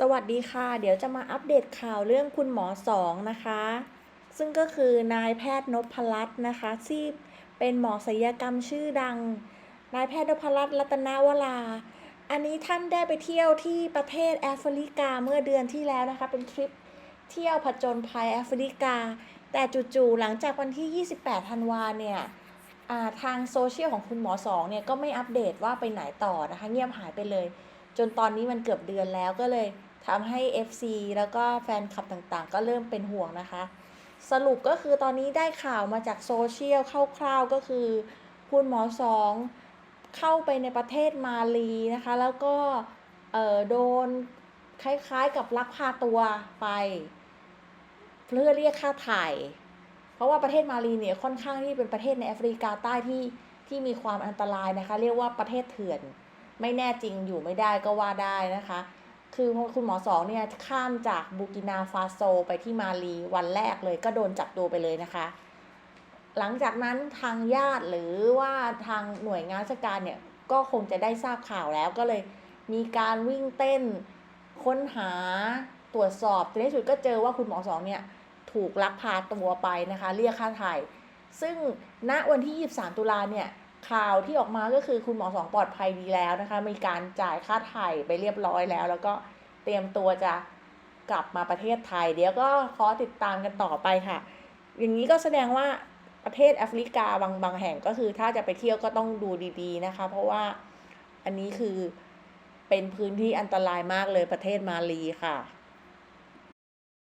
สวัสดีค่ะ เดี๋ยวจะมาอัปเดตข่าวเรื่องคุณหมอสองนะคะ ซึ่งก็คือนายแพทย์นพรัตน์นะคะที่เป็นหมอศัลยกรรมชื่อดัง นายแพทย์นพรัตน์รัตนวรา อันนี้ท่านได้ไปเที่ยวที่ประเทศแอฟริกาเมื่อเดือนที่แล้วนะคะ เป็นทริปเที่ยวผจญภัยแอฟริกา แต่จู่ๆหลังจากวันที่ 28 ธันวาเนี่ยทางโซเชียลของคุณหมอสองเนี่ยก็ไม่อัปเดตว่าไปไหนต่อนะคะ เงียบหายไปเลย จนตอนนี้มันเกือบเดือนแล้วก็เลยทำให้ FC แล้วก็แฟนคลับต่างๆ ก็เริ่มเป็นห่วงนะคะ สรุปก็คือตอนนี้ได้ข่าวมาจากโซเชียลคร่าวๆก็คือคุณหมอสองเข้าไปในประเทศมาลีนะคะ แล้วก็เอ่อโดนคล้ายๆกับลักพาตัวไป เพื่อเรียกค่าไถ่เพราะว่าประเทศมาลีเนี่ยค่อนข้างที่เป็นประเทศในแอฟริกาใต้ที่ที่มีความอันตรายนะคะ เรียกว่าประเทศเถื่อน ไม่แน่จริงอยู่ไม่ได้ก็ว่าได้นะคะ คือคุณหมอสองเนี่ยข้ามจากบูกินาฟาโซไปที่มาลีวันแรกเลยก็โดนจับตัวไปเลยนะคะ หลังจากนั้นทางญาติหรือว่าทางหน่วยงานราชการเนี่ยก็คงจะได้ทราบข่าวแล้วก็เลยมีการวิ่งเต้นค้นหาตรวจสอบในที่สุดก็เจอว่าคุณหมอสองเนี่ยถูกลักพาตัวไปนะคะ เรียกค่าไถ่ซึ่งณวันที่ 23 ตุลาเนี่ย ข่าวที่ออกมาก็คือคุณหมอสองปลอดภัยดีแล้วนะคะ มีการจ่ายค่าไถ่ไปเรียบร้อยแล้ว แล้วก็เตรียมตัวจะกลับมาประเทศไทย เดี๋ยวก็ขอติดตามกันต่อไปค่ะ อย่างนี้ก็แสดงว่าประเทศแอฟริกาบางบางแห่งก็คือถ้าจะไปเที่ยวก็ต้องดูดีๆนะคะ เพราะว่าอันนี้คือเป็นพื้นที่อันตรายมากเลยประเทศมาลีค่ะ